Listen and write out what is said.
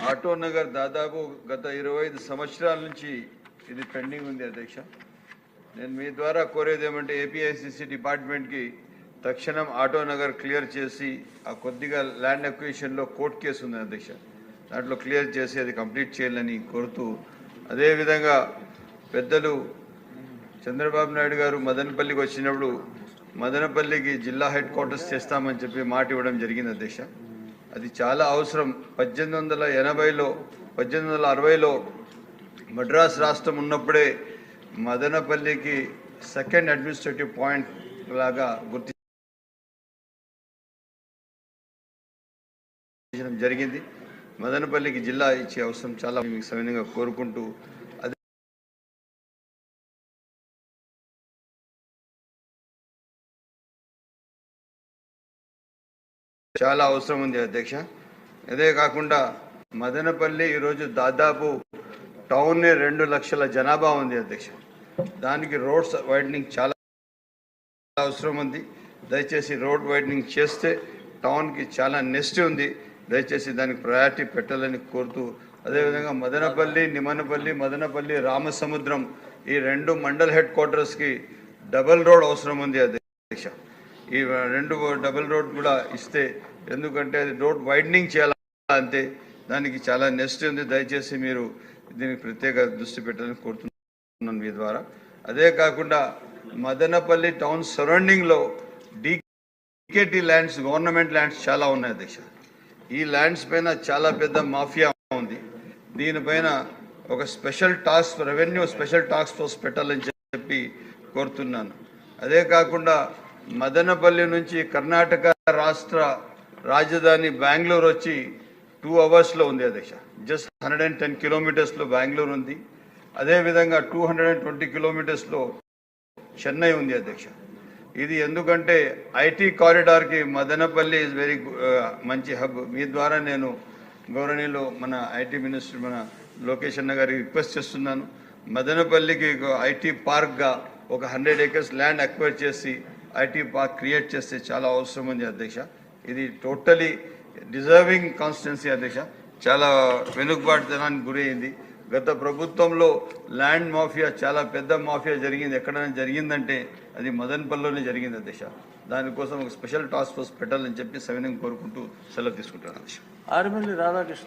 Auto Nagar దాదాపు గత ఇరవై ఐదు సంవత్సరాల నుంచి ఇది పెండింగ్ ఉంది అధ్యక్ష. నేను మీ ద్వారా కోరేది ఏమంటే ఏపీఐసిసి డిపార్ట్మెంట్కి తక్షణం ఆటో నగర్ క్లియర్ చేసి ఆ కొద్దిగా ల్యాండ్ అక్విజిషన్లో కోర్టు కేసు ఉంది అధ్యక్ష. దాంట్లో క్లియర్ చేసి అది కంప్లీట్ చేయాలని కోరుతూ అదేవిధంగా పెద్దలు చంద్రబాబు నాయుడు గారు మదనపల్లికి వచ్చినప్పుడు మదనపల్లికి జిల్లా హెడ్ క్వార్టర్స్ చేస్తామని చెప్పి మాట ఇవ్వడం జరిగింది అధ్యక్ష. అది చాలా అవసరం. పద్దెనిమిది వందల ఎనభైలో పద్దెనిమిది వందల అరవైలో మద్రాస్ రాష్ట్రం ఉన్నప్పుడే మదనపల్లికి సెకండ్ అడ్మినిస్ట్రేటివ్ పాయింట్ లాగా గుర్తించడం జరిగింది. మదనపల్లికి జిల్లా ఇచ్చే అవసరం చాలా మీకు సవినంగా కోరుకుంటూ చాలా అవసరం ఉంది అధ్యక్ష. అదే కాకుండా మదనపల్లి ఈరోజు దాదాపు టౌన్ రెండు లక్షల జనాభా ఉంది అధ్యక్ష. దానికి రోడ్స్ వైడనింగ్ చాలా అవసరం ఉంది. దయచేసి రోడ్ వైడనింగ్ చేస్తే టౌన్కి చాలా నెస్ట్ ఉంది. దయచేసి దానికి ప్రయారిటీ పెట్టాలని కోరుతూ అదేవిధంగా మదనపల్లి నిమనపల్లి మదనపల్లి రామసముద్రం ఈ రెండు మండల్ హెడ్ క్వార్టర్స్కి డబల్ రోడ్ అవసరం ఉంది అధ్యక్ష. ఈ రెండు డబుల్ రోడ్ కూడా ఇస్తే ఎందుకంటే అది రోడ్ వైడనింగ్ చేయాలి అంతే. దానికి చాలా నెస్ట్ ఉంది. దయచేసి మీరు దీనికి ప్రత్యేక దృష్టి పెట్టాలని కోరుతున్నాను మీ ద్వారా. అదే కాకుండా మదనపల్లి టౌన్ సరౌండింగ్లో డీకేటీ ల్యాండ్స్ గవర్నమెంట్ ల్యాండ్స్ చాలా ఉన్నాయి అధ్యక్ష. ఈ ల్యాండ్స్ పైన చాలా పెద్ద మాఫియా ఉంది. దీనిపైన ఒక special task revenue special task force పెట్టాలని చెప్పి కోరుతున్నాను. అదే కాకుండా మదనపల్లి నుంచి కర్ణాటక రాష్ట్ర రాజధాని బెంగళూరు వచ్చి టూ అవర్స్లో ఉంది అధ్యక్ష. జస్ట్ హండ్రెడ్ అండ్ టెన్ కిలోమీటర్స్లో బెంగళూరు ఉంది. అదేవిధంగా టూ హండ్రెడ్ అండ్ ట్వంటీ కిలోమీటర్స్లో చెన్నై ఉంది అధ్యక్ష. ఇది ఎందుకంటే ఐటీ కారిడార్కి మదనపల్లి ఇస్ వెరీ మంచి హబ్ మీ ద్వారా నేను గౌరవనీయులు మన ఐటీ మినిస్టర్ మన లోకేష్ అన్న గారికి రిక్వెస్ట్ చేస్తున్నాను. మదనపల్లికి ఐటీ పార్క్గా ఒక హండ్రెడ్ ఏకర్స్ ల్యాండ్ అక్వైర్ చేసి ఐటీ పార్క్ క్రియేట్ చేస్తే చాలా అవసరం ఉంది అధ్యక్ష. ఇది టోటలీ డిజర్వింగ్ కాన్స్టిట్యున్సీ అధ్యక్ష. చాలా వెనుకబాటుతనానికి గురైంది. గత ప్రభుత్వంలో ల్యాండ్ మాఫియా చాలా పెద్ద మాఫియా జరిగింది. ఎక్కడైనా జరిగిందంటే అది మదన్పల్లిలోనే జరిగింది అధ్యక్ష. దానికోసం ఒక స్పెషల్ టాస్క్ ఫోర్స్ పెట్టాలని చెప్పి సవినయం కోరుకుంటూ సెలవు తీసుకుంటాను అధ్యక్ష. ఆర్మల్లి రాధాకృష్ణ